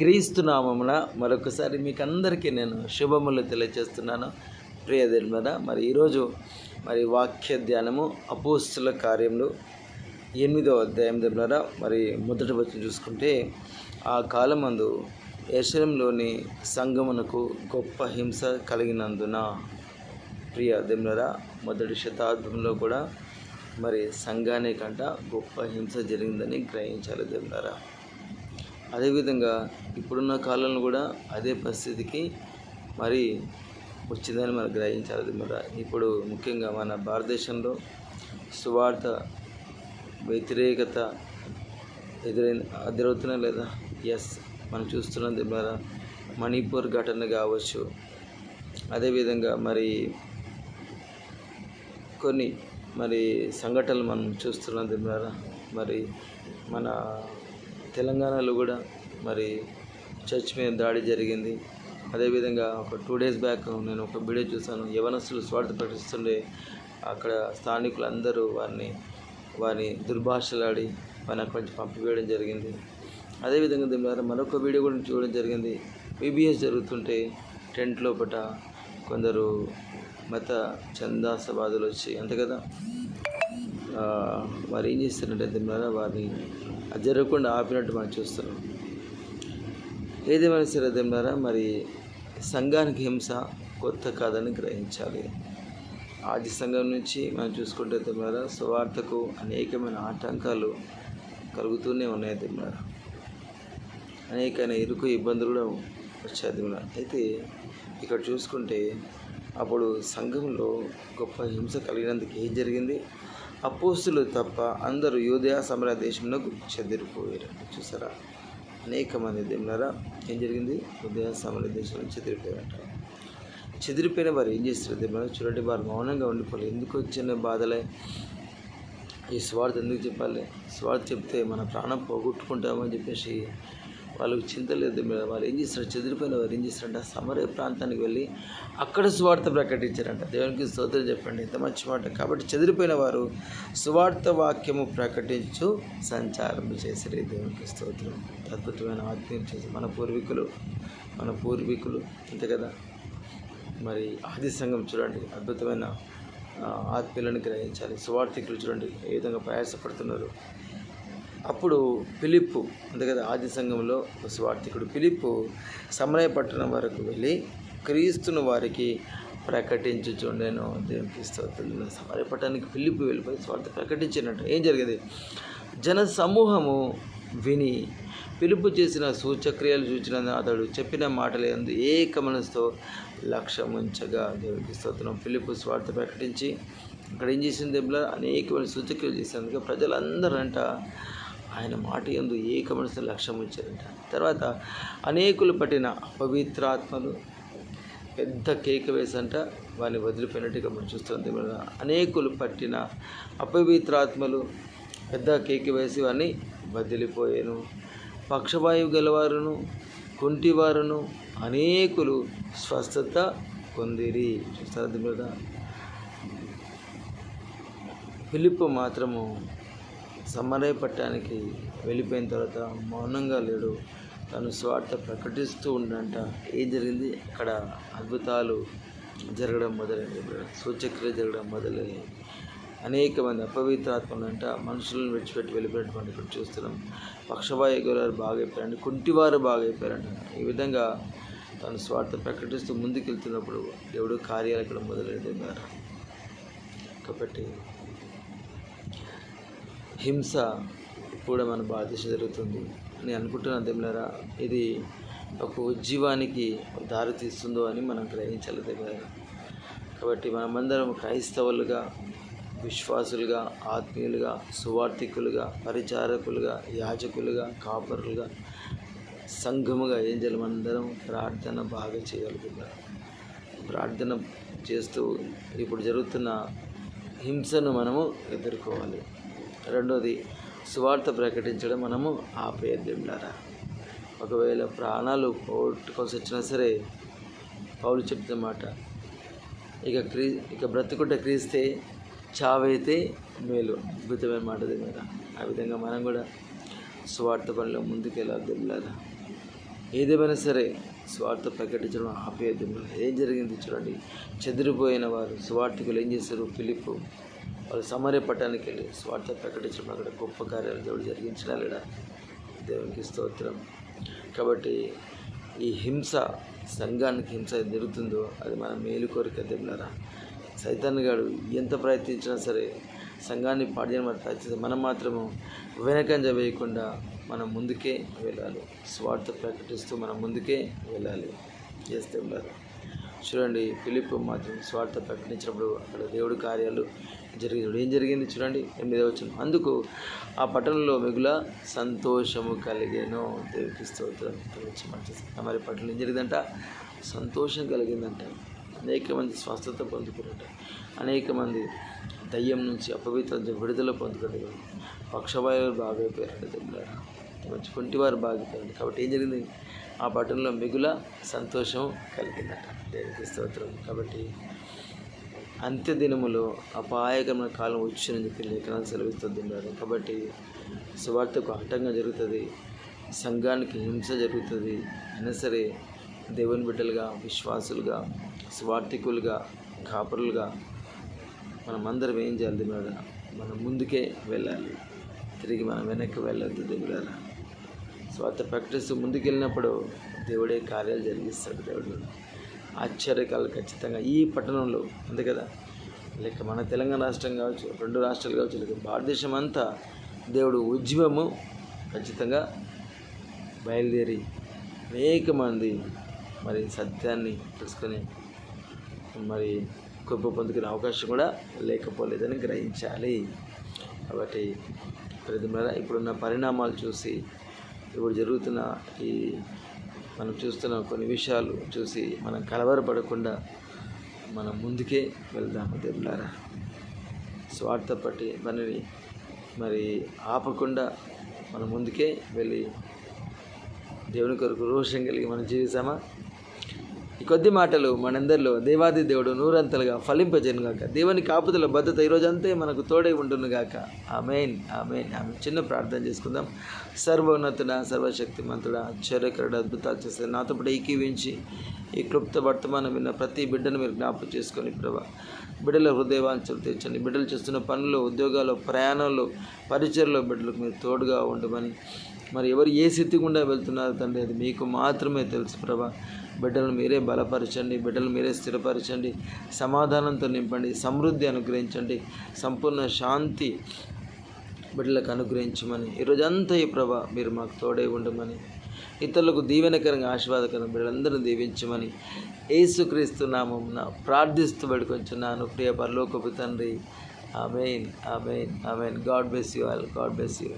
క్రీస్తునామమున మరొకసారి మీకు అందరికీ నేను శుభములు తెలియజేస్తున్నాను. ప్రియ దేవుడా మరి ఈరోజు మరి వాక్య ధ్యానము అపోస్తుల కార్యములు ఎనిమిదో అధ్యాయం ద్వారా మరి మొదటి వచ్చి చూసుకుంటే ఆ కాలమందు యశలంలోని సంగమునకు గొప్ప హింస కలిగినందున ప్రియ దేవులరా మొదటి శతాబ్దంలో కూడా మరి సంఘానికంట గొప్ప హింస జరిగిందని గ్రహించాలి దేవులరా అదేవిధంగా ఇప్పుడున్న కాలంలో కూడా అదే పరిస్థితికి మరి వచ్చిందని మనం గ్రహించాలి. మన ఇప్పుడు ముఖ్యంగా మన భారతదేశంలో సువార్త వ్యతిరేకత ఎదురైన ఎదురవుతున్నా లేదా? ఎస్ మనం చూస్తున్నది మన మణిపూర్ ఘటన కావచ్చు. అదేవిధంగా మరి కొన్ని మరి సంఘటనలు మనం చూస్తున్నది ద్వారా. మరి మన తెలంగాణలో కూడా మరి చర్చ్ మీద దాడి జరిగింది. అదేవిధంగా ఒక టూ డేస్ బ్యాక్ నేను ఒక వీడియో చూశాను. యవనస్తులు స్వార్థ ప్రకటిస్తుండే అక్కడ స్థానికులందరూ వారిని వారిని దుర్భాషలాడి వారిని అక్కడి నుంచి పంపివేయడం జరిగింది. అదేవిధంగా దీని ద్వారా మరొక వీడియో కూడా చూడడం జరిగింది. బీబీఎస్ జరుగుతుంటే టెంట్ లోపట కొందరు మత చందాసవాదులు వచ్చి అంతే కదా? వారు ఏం చేస్తారంటే దీని ద్వారా వారిని అది జరగకుండా ఆపినట్టు మనం చూస్తున్నాం. ఏదేమైనా సరే దీని ద్వారా మరి సంఘానికి హింస కొత్త కాదని గ్రహించాలి. ఆది సంఘం నుంచి మనం చూసుకుంటే దీని ద్వారా సువార్తకు అనేకమైన ఆటంకాలు కలుగుతూనే ఉన్నాయి దీని అనేకమైన ఇరుకు ఇబ్బందులు కూడా వచ్చాయి దీని అయితే ఇక్కడ చూసుకుంటే అప్పుడు సంఘంలో గొప్ప హింస కలిగినందుకు ఏం జరిగింది? అపోస్తులు తప్ప అందరూ యూదయా సమర దేశంలో చెదిరిపోయారు చూసారా? అనేక మంది దేవులారా ఏం జరిగింది? ఉదయ సమర దేశంలో చెదిరిపోయారట. చెదిరిపోయిన వారు ఏం చేస్తారు దేవులారా? చూడండి వారు మౌనంగా ఉండిపోలేదు ఎందుకు వచ్చిన బాధలే? ఈ స్వార్థ ఎందుకు చెప్పాలి? స్వార్థ చెప్తే మన ప్రాణం పోగొట్టుకుంటామని చెప్పేసి వాళ్ళకి చింత లేదు వాళ్ళు ఏం చేస్తారు చెదిరిపోయిన వారు ఏం చేస్తారంట సమరయ ప్రాంతానికి వెళ్ళి అక్కడ సువార్త ప్రకటించారంట. దేవునికి స్తోత్రం చెప్పండి. ఎంత మంచి మాట. కాబట్టి చెదిరిపోయిన వారు సువార్త వాక్యము ప్రకటించు సంచారం చేసిరే. దేవునికి స్తోత్రం. అద్భుతమైన ఆత్మీయం చేసి మన పూర్వీకులు మన పూర్వీకులు అంతే కదా? మరి ఆది సంఘం చూడండి. అద్భుతమైన ఆత్మీయులను గ్రహించాలి. సువార్థికులు చూడండి. ఏ విధంగా ప్రయాసపడుతున్నారు? అప్పుడు పిలిప్పు అంతే కదా ఆది సంఘంలో స్వార్థికుడు పిలిప్పు సమరయ పట్టణం వరకు వెళ్ళి క్రీస్తును వారికి ప్రకటించుచుండెను. దేవునికి స్తోత్రం సమరయ పట్టణానికి పిలిప్పు వెళ్ళిపోయి స్వార్థ ప్రకటించినట్టు. ఏం జరిగింది? జన సమూహము విని పిలుపు చేసిన సూచక్రియలు చూచిన అతడు చెప్పిన మాటలు ఎందు ఏక మనసుతో లక్ష్యం ఉంచగా దేవునికి స్తోత్రం పిలుపు స్వార్థ ప్రకటించి అక్కడ ఏం చేసింది దేవుల అనేకమైన సూచక్రియలు చేసినందుకు ప్రజలందరంట ఆయన మాట ఎందు ఏక మనసు లక్ష్యం ఉంచారంట తర్వాత అనేకులు పట్టిన అపవిత్రాత్మలు పెద్ద కేక వేసంట వారిని వదిలిపోయినట్టుగా మనం చూస్తుంది అనేకులు పట్టిన అపవిత్రాత్మలు పెద్ద కేక వేసి వారిని వదిలిపోయాను. పక్షవాయువు గలవారును కుంటివారును అనేకులు స్వస్థత పొందిరి. చూస్తారు దేవుడా? పిలుపు మాత్రము సమరయ పట్టణానికి వెళ్ళిపోయిన తర్వాత మౌనంగా లేడు. తను స్వార్థ ప్రకటిస్తూ ఉండంట. ఏం జరిగింది? అక్కడ అద్భుతాలు జరగడం మొదలైంది సూచక్రియ జరగడం మొదలైంది అనేక మంది అపవిత్రాత్మలు అంట మనుషులను విడిచిపెట్టి వెళ్ళిపోయినటువంటి ఇక్కడ చూస్తున్నాం. పక్షవాయుగులారు బాగా కుంటివారు బాగా ఈ విధంగా తను స్వార్థ ప్రకటిస్తూ ముందుకెళ్తున్నప్పుడు దేవుడు కార్యాలు ఇక్కడ మొదలైంది కాబట్టి హింస కూడా మన భారతదేశం జరుగుతుంది. అని అనుకుంటున్నాను దేవులారా ఇది ఒక ఉజ్జీవానికి దారి తీస్తుందో అని మనం గ్రహించాలి దేవులారా కాబట్టి మనమందరం క్రైస్తవులుగా విశ్వాసులుగా ఆత్మీయులుగా సువార్థికులుగా పరిచారకులుగా యాజకులుగా కాపరులుగా సంఘముగా ఏం చేయాలి? మనందరం ప్రార్థన బాగా చేయగలుగుతారు ప్రార్థన చేస్తూ ఇప్పుడు జరుగుతున్న హింసను మనము ఎదుర్కోవాలి. రెండోది సువార్త ప్రకటించడం మనము ఆపేద్దారా ఒకవేళ ప్రాణాలు పోగొట్టుకోవాల్సి వచ్చినా సరే పౌలు చెప్తున్నమాట ఇక క్రీ ఇక బ్రతుకుంటే క్రీస్తే చావైతే మేలు అద్భుతమైన మాట మీద ఆ విధంగా మనం కూడా స్వార్థ పనిలో ముందుకెళ్ళాలి దేవులారా ఏదేమైనా సరే స్వార్థ ప్రకటించడం ఆపేయద్దు ఏం జరిగింది చూడండి. చెదిరిపోయిన వారు స్వార్థికులు ఏం చేశారు? పిలుపు వాళ్ళు సమరే పట్టణానికి వెళ్ళి స్వార్థ ప్రకటించడం అక్కడ గొప్ప కార్యాలు దేవుడు జరిగించడా లేడా? దేవునికి స్తోత్రం. కాబట్టి ఈ హింస సంఘానికి హింస జరుగుతుందో అది మన మేలు కోరిక దేవులారా. సైతాన్ గారు ఎంత ప్రయత్నించినా సరే సంఘాన్ని పాడు ప్రయత్నిస్తే మనం మాత్రము వెనకంజ వేయకుండా మనం ముందుకే వెళ్ళాలి. స్వార్థ ప్రకటిస్తూ మనం ముందుకే వెళ్ళాలి. చేస్తే ఉండాలి చూడండి ఫిలిప్ మాత్రం స్వార్థ ప్రకటించినప్పుడు అక్కడ దేవుడి కార్యాలు జరిగినప్పుడు ఏం జరిగింది చూడండి ఎనిమిది వచ్చిన అందుకు ఆ పట్టణంలో మిగుల సంతోషము కలిగేను. దేవునికి స్తోత్రం. మంచి మరి పట్టణం ఏం జరిగిందంట? సంతోషం కలిగిందంట. అనేక మంది స్వస్థత పొందుకున్నట అనేక మంది దయ్యం నుంచి అపవిత్ర విడుదల పొందుకుంటారు పక్షవాయువులు బాగైపోయారు దేవులారా మంచి కుంటివారు బాగిపోయారు కాబట్టి ఏం జరిగింది? ఆ పట్టణంలో మిగుల సంతోషం కలిగిందట. దేవునికి స్తోత్రం. కాబట్టి అంత్య దినములో అపాయకరమైన కాలం వచ్చిందని చెప్పి లేఖనాలు సెలవిస్తున్నారు కాబట్టి సువార్తకు ఆటంకం జరుగుతుంది. సంఘానికి హింస జరుగుతుంది. అయినా సరే దేవుని బిడ్డలుగా విశ్వాసులుగా స్వార్థికులుగా కాపురులుగా మనమందరం ఏం చేయాలి దేవుడా? మనం ముందుకే వెళ్ళాలి. తిరిగి మనం వెనక్కి వెళ్ళద్దు దేవుడారా స్వార్థ ప్రకటిస్తూ ముందుకెళ్ళినప్పుడు దేవుడే కార్యాలు జరిగిస్తాడు దేవుడు. ఆశ్చర్యకాలు ఖచ్చితంగా ఈ పట్టణంలో అంతే కదా? లేక మన తెలంగాణ రాష్ట్రం కావచ్చు రెండు రాష్ట్రాలు కావచ్చు లేక భారతదేశం అంతా దేవుడు ఉద్యమము ఖచ్చితంగా బయలుదేరి అనేక మంది మరి సత్యాన్ని తెలుసుకొని మరి కృప పొందుకునే అవకాశం కూడా లేకపోలేదని గ్రహించాలి. కాబట్టి ప్రతిమల ఇప్పుడున్న పరిణామాలు చూసి ఇప్పుడు జరుగుతున్న ఈ మనం చూస్తున్న కొన్ని విషయాలు చూసి మనం కలవరపడకుండా మనం ముందుకే వెళ్దాము దేవులారా. స్వార్థపట్టి పనిని మరి ఆపకుండా మనం ముందుకే వెళ్ళి దేవుని కొరకు రోషం కలిగి మనం జీవిస్తామా కొద్ది మాటలు మనందరిలో దేవాది దేవుడు నూరంతలుగా ఫలింపజేనుగాక దేవుని కాపుదల భద్రత ఈరోజు అంతే మనకు తోడై ఉండునుగాక. ఆమెన్ ఆమెన్ ఆమె చిన్న ప్రార్థన చేసుకుందాం. సర్వోన్నతుడ సర్వశక్తిమంతుడ చరకరుడు అద్భుతాలు చేస్తే నాతో పాటు ఏకీవించి ఈ క్లుప్త వర్తమానం విన్న ప్రతి బిడ్డను మీరు జ్ఞాపకం చేసుకొని ప్రభా బిడ్డల హృదయవాంఛలు తీర్చండి. బిడ్డలు చేస్తున్న పనులు ఉద్యోగాలు ప్రయాణంలో పరిచయలో బిడ్డలకు మీరు తోడుగా ఉండమని. మరి ఎవరు ఏ స్థితి గుండా వెళ్తున్నారు తండ్రి అది మీకు మాత్రమే తెలుసు ప్రభా. బిడ్డలను మీరే బలపరచండి బిడ్డలు మీరే స్థిరపరచండి సమాధానంతో నింపండి సమృద్ధి అనుగ్రహించండి సంపూర్ణ శాంతి బిడ్డలకు అనుగ్రహించమని. ఈరోజంతా ఈ ప్రభ మీరు మాకు తోడై ఉండమని ఇతరులకు దీవెనకరంగా ఆశీర్వాదకరం బిడ్డలందరినీ దీవించమని ఏసుక్రీస్తు నామమున ప్రార్థిస్తూ పెడుకొంచున్నాను ప్రియ పరలోకపు తండ్రి amen amen amen. God bless you all. God bless you.